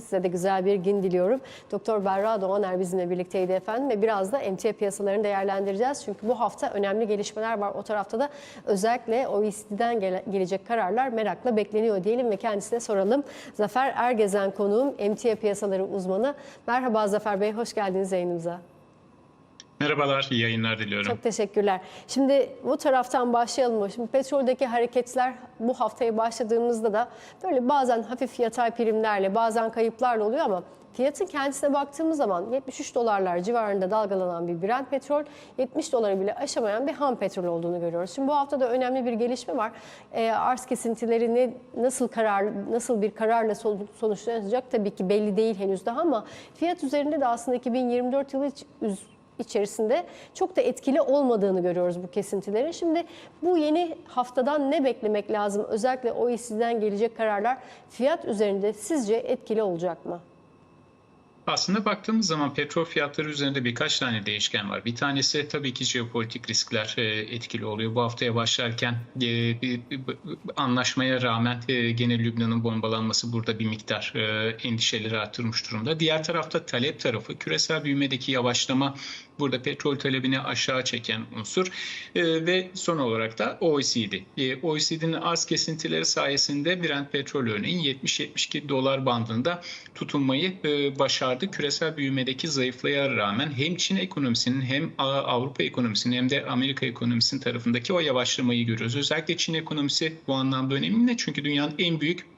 Size de güzel bir gün diliyorum. Doktor Berra Doğaner bizimle birlikteydi efendim ve biraz da emtia piyasalarını değerlendireceğiz. Çünkü bu hafta önemli gelişmeler var. O tarafta da özellikle OECD'den gele- gelecek kararlar merakla bekleniyor diyelim ve kendisine soralım. Zafer Ergezen konuğum emtia piyasaları uzmanı. Merhaba Zafer Bey, hoş geldiniz yayınımıza. Merhabalar, iyi yayınlar diliyorum. Çok teşekkürler. Şimdi bu taraftan başlayalım. Şimdi petroldeki hareketler bu haftaya başladığımızda da böyle bazen hafif yatay primlerle bazen kayıplarla oluyor ama fiyatın kendisine baktığımız zaman 73 dolarlar civarında dalgalanan bir Brent petrol 70 doları bile aşamayan bir ham petrol olduğunu görüyoruz. Şimdi bu hafta da önemli bir gelişme var. Ee, arz kesintileri ne, nasıl karar nasıl bir kararla son- sonuçlanacak tabii ki belli değil henüz daha ama fiyat üzerinde de aslında 2024 yılı içerisinde çok da etkili olmadığını görüyoruz bu kesintilerin. Şimdi bu yeni haftadan ne beklemek lazım? Özellikle OECD'den gelecek kararlar fiyat üzerinde sizce etkili olacak mı? Aslında baktığımız zaman petrol fiyatları üzerinde birkaç tane değişken var. Bir tanesi tabii ki jeopolitik riskler e, etkili oluyor. Bu haftaya başlarken e, bir, anlaşmaya rağmen e, gene Lübnan'ın bombalanması burada bir miktar endişeleri artırmış durumda. Diğer tarafta talep tarafı küresel büyümedeki yavaşlama burada petrol talebini aşağı çeken unsur E, ve son olarak da OECD. E, OECD'nin arz kesintileri sayesinde Brent petrol örneğin 70-72 dolar bandında tutunmayı e, başardı. Küresel büyümedeki zayıflaya rağmen hem Çin ekonomisinin hem Avrupa ekonomisinin hem de Amerika ekonomisinin tarafındaki o yavaşlamayı görüyoruz. Özellikle Çin ekonomisi bu anlamda önemli çünkü dünyanın en büyük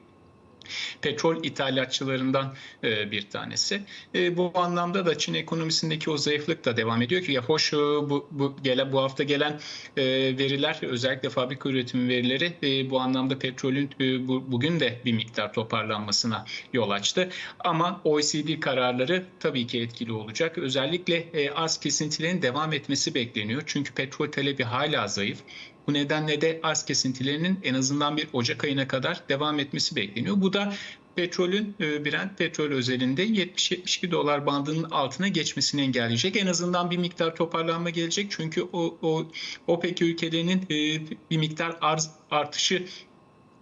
petrol ithalatçılarından e, bir tanesi. E, bu anlamda da Çin ekonomisindeki o zayıflık da devam ediyor ki ya hoş e, bu bu gelen bu hafta gelen veriler özellikle fabrika üretimi verileri bu anlamda petrolün bu, bugün de bir miktar toparlanmasına yol açtı. Ama OECD kararları tabii ki etkili olacak. Özellikle arz kesintilerinin devam etmesi bekleniyor. Çünkü petrol talebi hala zayıf. Bu nedenle de arz kesintilerinin en azından bir Ocak ayına kadar devam etmesi bekleniyor. Bu da petrolün e, Brent petrol özelinde 70-72 dolar bandının altına geçmesini engelleyecek. En azından bir miktar toparlanma gelecek. Çünkü o, o OPEC ülkelerinin e, bir miktar arz artışı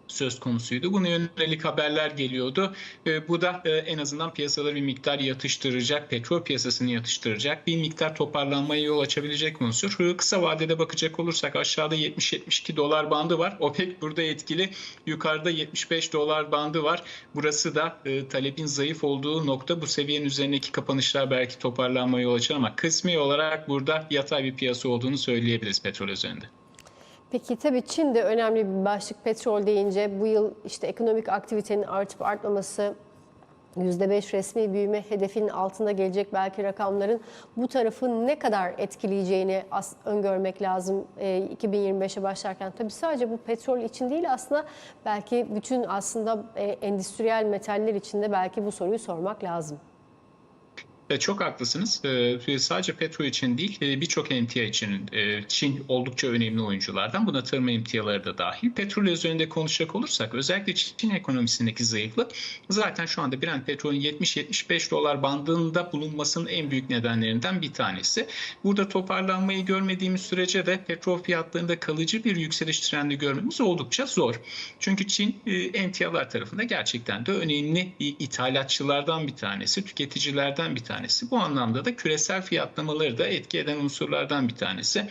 söz konusuydu. Buna yönelik haberler geliyordu. E, bu da e, en azından piyasaları bir miktar yatıştıracak, petrol piyasasını yatıştıracak, bir miktar toparlanmaya yol açabilecek unsur. Kısa vadede bakacak olursak aşağıda 70-72 dolar bandı var. OPEC burada etkili. Yukarıda 75 dolar bandı var. Burası da e, talebin zayıf olduğu nokta. Bu seviyenin üzerindeki kapanışlar belki toparlanmaya yol açar ama kısmi olarak burada yatay bir piyasa olduğunu söyleyebiliriz petrol üzerinde. Peki tabii Çin de önemli bir başlık petrol deyince bu yıl işte ekonomik aktivitenin artıp artmaması %5 resmi büyüme hedefinin altında gelecek belki rakamların bu tarafı ne kadar etkileyeceğini öngörmek lazım e, 2025'e başlarken. Tabii sadece bu petrol için değil aslında belki bütün aslında e, endüstriyel metaller için de belki bu soruyu sormak lazım. E, Çok haklısınız. E, Sadece petrol için değil e, birçok emtia için e, Çin oldukça önemli oyunculardan. Buna tarım emtiaları da dahil. Petrol üzerinde konuşacak olursak özellikle Çin ekonomisindeki zayıflık zaten şu anda Brent petrolün 70-75 dolar bandında bulunmasının en büyük nedenlerinden bir tanesi. Burada toparlanmayı görmediğimiz sürece de petrol fiyatlarında kalıcı bir yükseliş trendi görmemiz oldukça zor. Çünkü Çin e, emtialar tarafında gerçekten de önemli e, ithalatçılardan bir tanesi, tüketicilerden bir tanesi. Bu anlamda da küresel fiyatlamaları da etki eden unsurlardan bir tanesi.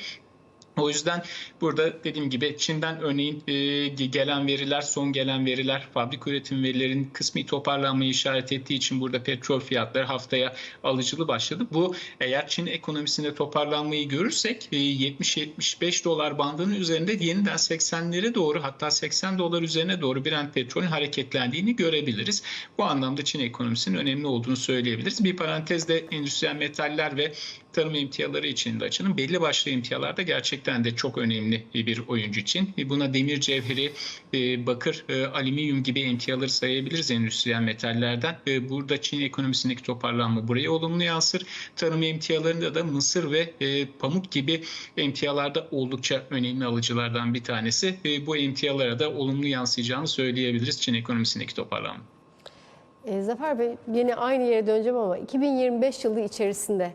O yüzden burada dediğim gibi Çin'den örneğin e, gelen veriler, son gelen veriler, fabrik üretim verilerinin kısmi toparlanmayı işaret ettiği için burada petrol fiyatları haftaya alıcılı başladı. Bu eğer Çin ekonomisinde toparlanmayı görürsek e, 70-75 dolar bandının üzerinde yeniden 80'lere doğru hatta 80 dolar üzerine doğru Brent petrolün hareketlendiğini görebiliriz. Bu anlamda Çin ekonomisinin önemli olduğunu söyleyebiliriz. Bir parantezde endüstriyel metaller ve tarım emtiaları için de açının belli başlı emtialarda gerçekten de çok önemli bir oyuncu için. Buna demir cevheri, e, bakır, e, alüminyum gibi emtiaları sayabiliriz endüstriyel metallerden. E, Burada Çin ekonomisindeki toparlanma buraya olumlu yansır. Tarım emtialarında da mısır ve e, pamuk gibi emtialarda oldukça önemli alıcılardan bir tanesi. E, Bu emtialara da olumlu yansıyacağını söyleyebiliriz Çin ekonomisindeki toparlanma. E, Zafer Bey yine aynı yere döneceğim ama 2025 yılı içerisinde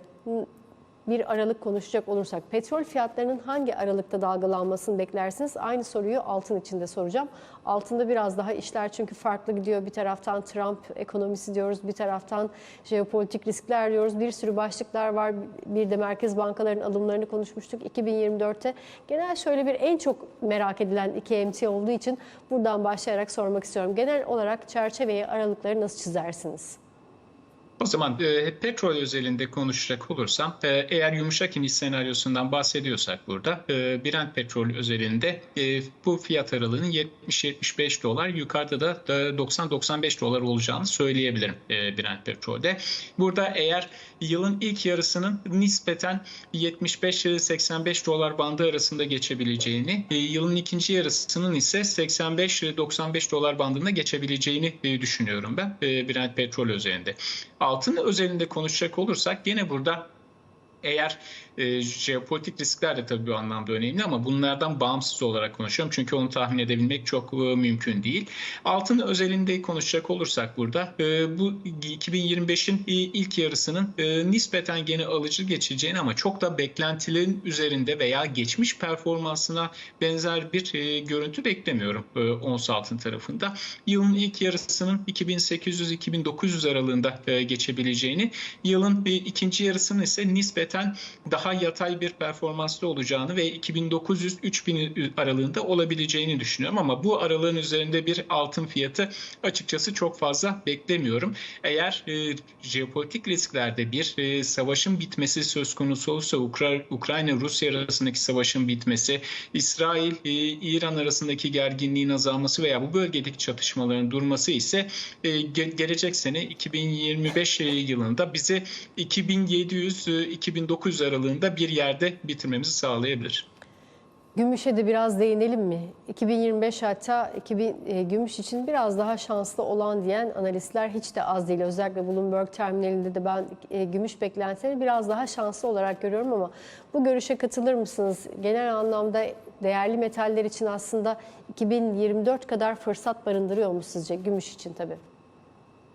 bir aralık konuşacak olursak petrol fiyatlarının hangi aralıkta dalgalanmasını beklersiniz? Aynı soruyu altın için de soracağım. Altında biraz daha işler çünkü farklı gidiyor. Bir taraftan Trump ekonomisi diyoruz, bir taraftan jeopolitik riskler diyoruz. Bir sürü başlıklar var. Bir de merkez bankaların alımlarını konuşmuştuk 2024'te. Genel şöyle bir en çok merak edilen iki emtia olduğu için buradan başlayarak sormak istiyorum. Genel olarak çerçeveyi, aralıkları nasıl çizersiniz? O zaman e, petrol özelinde konuşacak olursam e, eğer yumuşak iniş senaryosundan bahsediyorsak burada e, Brent petrol özelinde e, bu fiyat aralığının 70-75 dolar yukarıda da e, 90-95 dolar olacağını söyleyebilirim e, Brent petrolde. Burada eğer yılın ilk yarısının nispeten 75-85 dolar bandı arasında geçebileceğini, e, yılın ikinci yarısının ise 85-95 dolar bandında geçebileceğini e, düşünüyorum ben e, Brent petrol özelinde. Altın özelinde konuşacak olursak yine burada eğer e, jeopolitik riskler de tabii bu anlamda önemli ama bunlardan bağımsız olarak konuşuyorum. Çünkü onu tahmin edebilmek çok e, mümkün değil. Altın özelinde konuşacak olursak burada e, bu 2025'in ilk yarısının e, nispeten gene alıcı geçeceğini ama çok da beklentilerin üzerinde veya geçmiş performansına benzer bir e, görüntü beklemiyorum e, ons altın tarafında. Yılın ilk yarısının 2800-2900 aralığında e, geçebileceğini, yılın e, ikinci yarısının ise nispeten daha yatay bir performanslı olacağını ve 2900-3000 aralığında olabileceğini düşünüyorum ama bu aralığın üzerinde bir altın fiyatı açıkçası çok fazla beklemiyorum. Eğer e, jeopolitik risklerde bir e, savaşın bitmesi söz konusu olursa Ukra- Ukrayna-Rusya arasındaki savaşın bitmesi, İsrail-İran arasındaki gerginliğin azalması veya bu bölgedeki çatışmaların durması ise e, ge- gelecek sene 2025 yılında bize 2700-2900 aralığında bir yerde bitirmemizi sağlayabilir. Gümüşe de biraz değinelim mi? 2025 hatta 2000, e, gümüş için biraz daha şanslı olan diyen analistler hiç de az değil. Özellikle Bloomberg terminalinde de ben e, gümüş beklentilerini biraz daha şanslı olarak görüyorum ama bu görüşe katılır mısınız? Genel anlamda değerli metaller için aslında 2024 kadar fırsat barındırıyor mu sizce? Gümüş için tabii.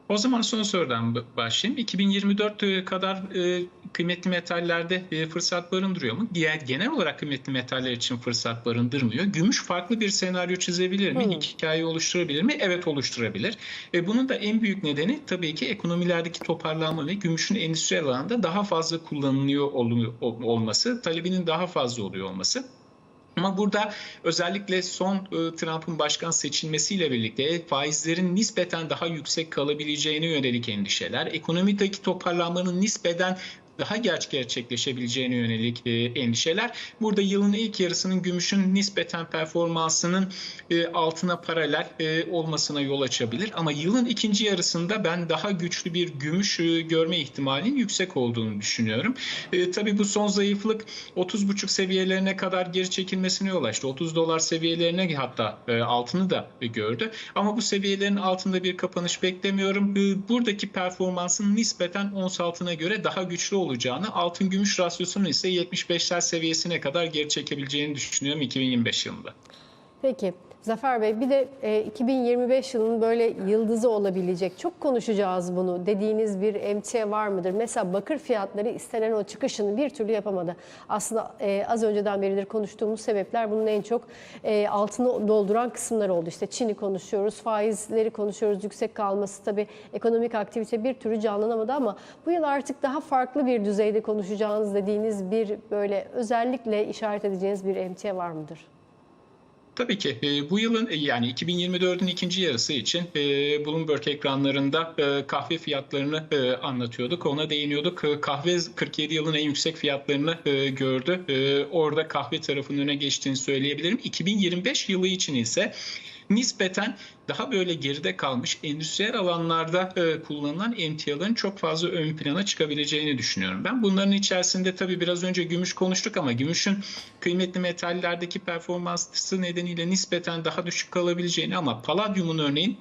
O zaman son sorudan başlayayım. 2024 kadar e, kıymetli metallerde e, fırsat barındırıyor mu? Diğer genel olarak kıymetli metaller için fırsat barındırmıyor. Gümüş farklı bir senaryo çizebilir mi? Hmm. Hikaye oluşturabilir mi? Evet oluşturabilir. E, bunun da en büyük nedeni tabii ki ekonomilerdeki toparlanma ve gümüşün endüstriyel alanda daha fazla kullanılıyor ol- olması, talebinin daha fazla oluyor olması. Ama burada özellikle son e, Trump'ın başkan seçilmesiyle birlikte faizlerin nispeten daha yüksek kalabileceğine yönelik endişeler, ekonomideki toparlanmanın nispeten daha geç gerçekleşebileceğine yönelik e, endişeler. Burada yılın ilk yarısının gümüşün nispeten performansının e, altına paralel e, olmasına yol açabilir. Ama yılın ikinci yarısında ben daha güçlü bir gümüş e, görme ihtimalinin yüksek olduğunu düşünüyorum. E, tabii bu son zayıflık 30,5 seviyelerine kadar geri çekilmesine yol açtı. 30 dolar seviyelerine hatta e, altını da e, gördü. Ama bu seviyelerin altında bir kapanış beklemiyorum. E, buradaki performansın nispeten ons altına göre daha güçlü olacağını, altın gümüş rasyosunun ise 75'ler seviyesine kadar geri çekebileceğini düşünüyorum 2025 yılında. Peki Zafer Bey bir de e, 2025 yılının böyle yıldızı olabilecek çok konuşacağız bunu dediğiniz bir emtia var mıdır? Mesela bakır fiyatları istenen o çıkışını bir türlü yapamadı. Aslında e, az önceden beridir konuştuğumuz sebepler bunun en çok e, altını dolduran kısımlar oldu. İşte Çin'i konuşuyoruz, faizleri konuşuyoruz, yüksek kalması tabii ekonomik aktivite bir türlü canlanamadı ama bu yıl artık daha farklı bir düzeyde konuşacağınız dediğiniz bir böyle özellikle işaret edeceğiniz bir emtia var mıdır? Tabii ki e, bu yılın e, yani 2024'ün ikinci yarısı için e, Bloomberg ekranlarında e, kahve fiyatlarını anlatıyorduk. Ona değiniyorduk. Kahve 47 yılın en yüksek fiyatlarını gördü. Orada kahve tarafının öne geçtiğini söyleyebilirim. 2025 yılı için ise nispeten daha böyle geride kalmış endüstriyel alanlarda e, kullanılan emtiaların çok fazla ön plana çıkabileceğini düşünüyorum. Ben bunların içerisinde tabii biraz önce gümüş konuştuk ama gümüşün kıymetli metallerdeki performansı nedeniyle nispeten daha düşük kalabileceğini ama paladyumun örneğin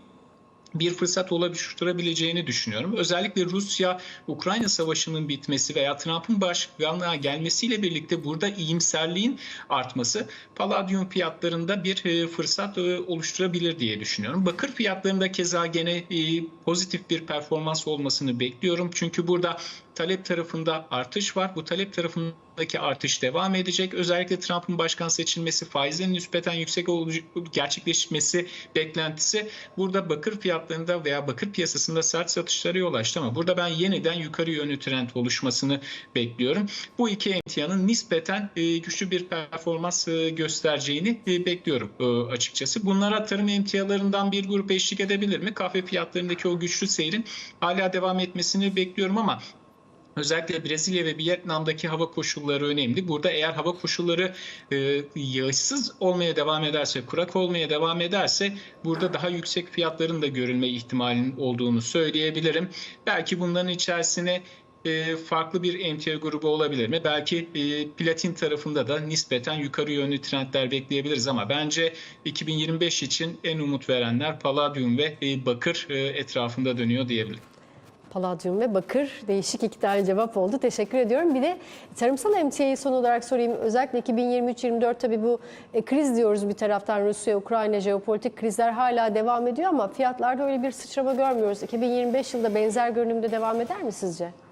bir fırsat oluşturabileceğini düşünüyorum. Özellikle Rusya-Ukrayna savaşının bitmesi veya Trump'ın başkanlığa gelmesiyle birlikte burada iyimserliğin artması paladyum fiyatlarında bir e, fırsat e, oluşturabilir diye düşünüyorum. Bakır fiyatlarında keza gene e, pozitif bir performans olmasını bekliyorum. Çünkü burada talep tarafında artış var. Bu talep tarafındaki artış devam edecek. Özellikle Trump'ın başkan seçilmesi, faizlerin nispeten yüksek gerçekleşmesi beklentisi burada bakır fiyatlarında veya bakır piyasasında sert satışlara yol açtı ama burada ben yeniden yukarı yönlü trend oluşmasını bekliyorum. Bu iki emtianın nispeten e, güçlü bir performans e, göstereceğini e, bekliyorum açıkçası. Bunlara tarım emtialarından bir grup eşlik edebilir mi? Kahve fiyatlarındaki o güçlü seyrin hala devam etmesini bekliyorum ama Özellikle Brezilya ve Vietnam'daki hava koşulları önemli. Burada eğer hava koşulları e, yağışsız olmaya devam ederse, kurak olmaya devam ederse burada daha yüksek fiyatların da görülme ihtimalinin olduğunu söyleyebilirim. Belki bunların içerisine e, farklı bir emtia grubu olabilir mi? Belki e, platin tarafında da nispeten yukarı yönlü trendler bekleyebiliriz ama bence 2025 için en umut verenler paladyum ve e, bakır e, etrafında dönüyor diyebilirim. Paladyum ve bakır değişik iki tane cevap oldu. Teşekkür ediyorum. Bir de tarımsal emtiayı son olarak sorayım. Özellikle 2023-24 tabii bu e, kriz diyoruz bir taraftan Rusya, Ukrayna jeopolitik krizler hala devam ediyor ama fiyatlarda öyle bir sıçrama görmüyoruz. 2025 yılında benzer görünümde devam eder mi sizce?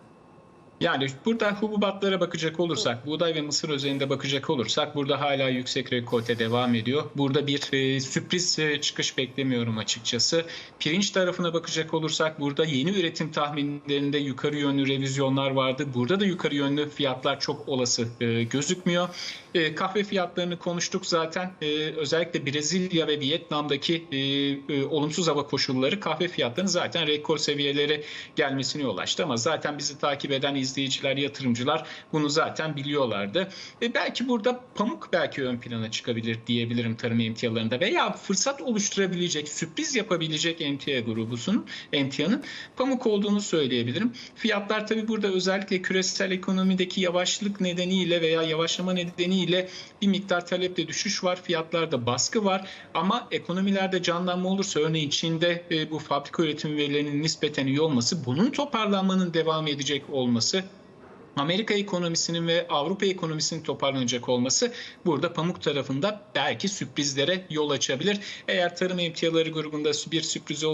Yani burada hububatlara bakacak olursak, buğday ve mısır özelinde bakacak olursak burada hala yüksek rekolte devam ediyor. Burada bir e, sürpriz e, çıkış beklemiyorum açıkçası. Pirinç tarafına bakacak olursak burada yeni üretim tahminlerinde yukarı yönlü revizyonlar vardı. Burada da yukarı yönlü fiyatlar çok olası e, gözükmüyor. E, kahve fiyatlarını konuştuk zaten. E, özellikle Brezilya ve Vietnam'daki e, e, olumsuz hava koşulları kahve fiyatlarının zaten rekor seviyelere gelmesine yol açtı. Ama zaten bizi takip eden izleyiciler, yatırımcılar bunu zaten biliyorlardı. E, belki burada pamuk belki ön plana çıkabilir diyebilirim tarım emtialarında veya fırsat oluşturabilecek, sürpriz yapabilecek emtia grubusunun, emtianın pamuk olduğunu söyleyebilirim. Fiyatlar tabii burada özellikle küresel ekonomideki yavaşlık nedeniyle veya yavaşlama nedeniyle bir miktar talepte düşüş var. Fiyatlarda baskı var ama ekonomilerde canlanma olursa örneğin Çin'de e, bu fabrika üretim verilerinin nispeten iyi olması, bunun toparlanmanın devam edecek olması Amerika ekonomisinin ve Avrupa ekonomisinin toparlanacak olması burada pamuk tarafında belki sürprizlere yol açabilir. Eğer tarım emtiaları grubunda bir sürpriz